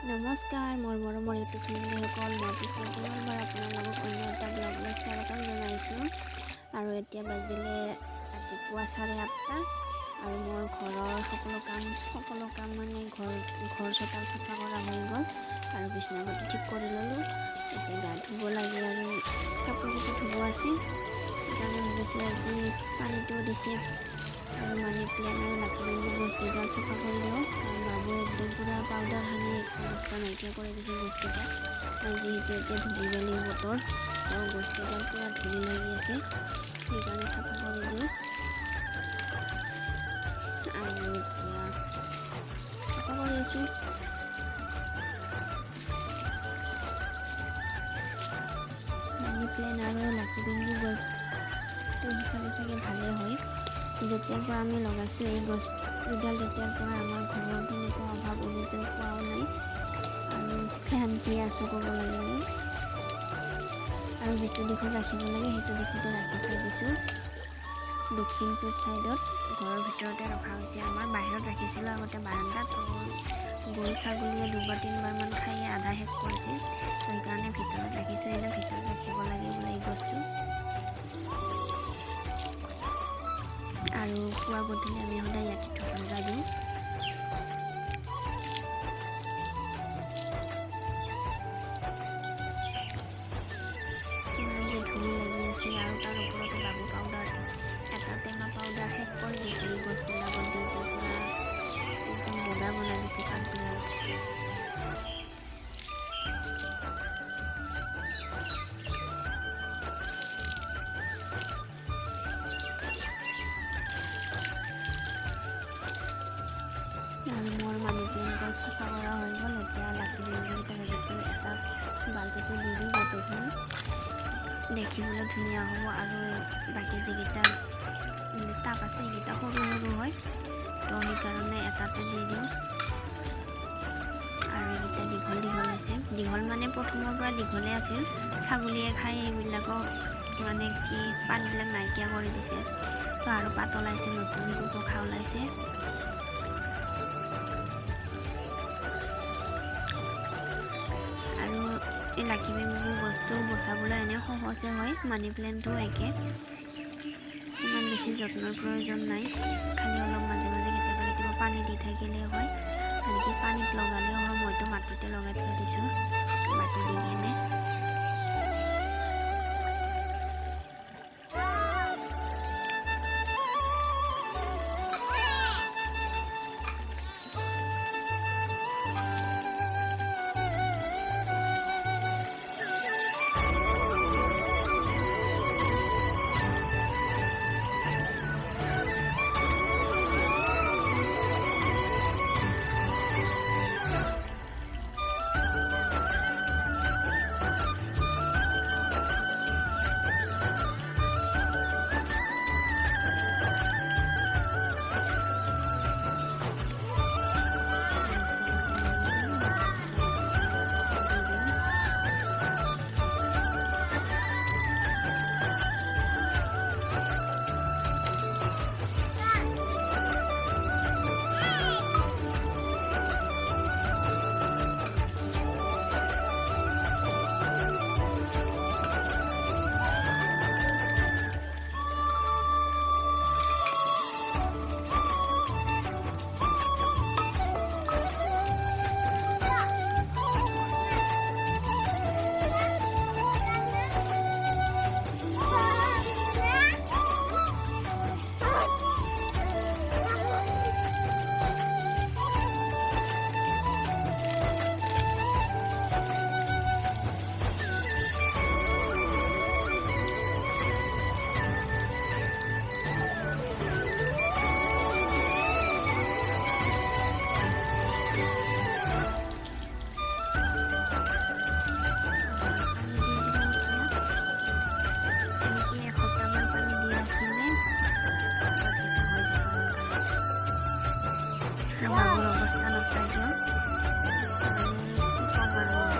নমস্কাৰ মোৰ মৰমৰ ইউটিউব ফেমিলিসকল মই পিছত পুনৰবাৰ আপোনালোকক অন্য এটা ব্লগলৈ স্বাগতম জনাইছোঁ। আৰু এতিয়া বাজিলে ৰাতিপুৱা চাৰে আঠটা আৰু মোৰ ঘৰৰ সকলো কাম সকলো কাম মানে ঘৰ ঘৰ চোতাল চাফা কৰা হৈ গ'ল আৰু বিচনা পাতি ঠিক কৰি ল'লোঁ। এতিয়া গা ধুব লাগে আৰু কাপোৰ কাপোৰ ধুব আছে। সেইকাৰণে ভাবিছোঁ আজি পানীটো দিছে মানি প্লেন আৰু লাকড়ি গছকেইডাল চাফা কৰি দিওঁ। আৰু বাবুৱে একদম পুরো পাউডার সানি ৰাস্তা নাইকিয়া করে দিয়েছে আৰু যিহেতু এতিয়া ধূলি বালি আৰু গছকেইডাল পূৰা ধুলি লাগি আছে, সেইকাৰণে চাফা কৰি দিওঁ। এতিয়া চাফা কৰি আছোঁ। যেতিয়াৰ পৰা আমি লগাইছোঁ, এই গছ দুডাল তেতিয়াৰ পৰা আমাৰ ঘৰৰ তেনেকুৱা অভাৱ অভিযোগ পোৱাও নাই। আৰু শান্তি আছোঁ ক'ব লাগিলে আৰু যিটো দিশত ৰাখিব লাগে, সেইটো দিশতে ৰাখি থৈ দিছোঁ। দক্ষিণ পূব ছাইডত ঘৰৰ ভিতৰতে ৰখা হৈছে। আমাৰ বাহিৰত ৰাখিছিলোঁ আগতে বাৰান্দাত গৰু ছাগলীয়ে দুবাৰ তিনিবাৰমান খাই আধা শেষ কৰিছে। সেইকাৰণে ভিতৰত ৰাখিছোঁ। এনে ভিতৰত ৰাখিব লাগে বোলে এই গছটো আৰু পুৱা গধূলি আমি সদায় ইয়াতে টোপোলা দিওঁ কিমান যে ধূলি লাগি আছে আৰু তাৰ ওপৰতে বাবু পাউডাৰ এটা টেঙা পাউডাৰ শেষ কৰি দিছে, এই গছবিলাকত দি দি পূৰা একদম বগা বনাই দিছে পাতবিলাক দেখিবলৈ ধুনীয়া হ'ব আৰু বাকী যিকেইটা টাব আছে, সেইকেইটা সৰু সৰু হয়। তো সেইকাৰণে এটাতে দি দিওঁ। আৰু এইকেইটা দীঘল দীঘল আছে। দীঘল মানে প্ৰথমৰ পৰা দীঘলে আছিল। ছাগলীয়ে খাই এইবিলাকক মানে কি, পাতবিলাক নাইকিয়া কৰি দিছে। তো আৰু পাত ওলাইছে, নতুন পোখা ওলাইছে। আৰু এই লাকি বেম্বু বস্তু বচাবলৈ এনেও সহজে হয় মানি প্লেণ্টটো একে। ইমান বেছি যত্নৰ প্ৰয়োজন নাই। খালি অলপ মাজে মাজে কেতিয়াবা কেতিয়াবা পানী দি থাকিলেও হয়। আনকি পানীত লগালেও হয় মইতো মাটিতে লগাই থৈ দিছোঁ। মাটি দি কিনে অৱস্থা নচাই মানে কি ক'ম